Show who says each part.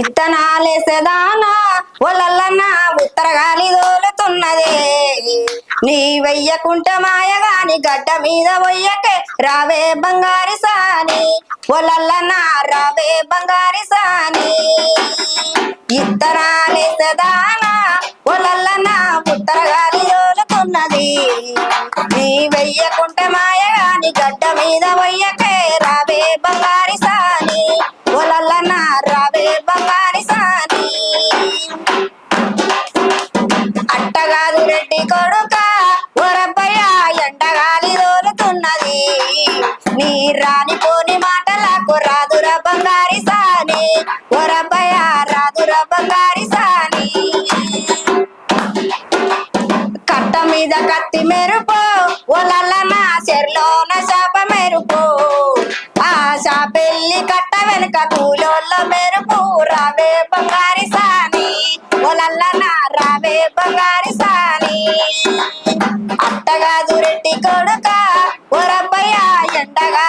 Speaker 1: ఇత్తనాలేసేదానా ఒళ్ళన్న ఉత్తరగాలి దోలుతున్నదే నీ వెయ్యకుంట మాయగాని గడ్డ మీద వయ్యకే రావే బంగారి సాని ఒళ్ళన్న రావే బంగారి సాని. ఇత్తనాలేసేదానా ఒళ్ళన్న ఉత్తరగాలి దోలుతున్నది నీ వెయ్యకుంట మాయగాని గడ్డ మీద వయ్యకే రావే బంగారి అట్టగాదు రెడ్డి కొడుక ఒరబ్బయ్య ఎండగాలి రోలుతున్నది నీ రానిపోని మాటలకు రాదుర బంగారి సాని ఒరబ్బయ్య రాదుర బంగారి సాని. కట్ట మీద కత్తి మెరుపు ఒలల్లన చెర్లోన శాప మెరుపు. ఆ శాపెల్లి కట్ట వెనుక కూలోళ్ళ మెరుపు రావే బంగారు వారి సాని. అత్తగా దురెట్టి కొడుక ఒరబ్బయ్య ఎండగా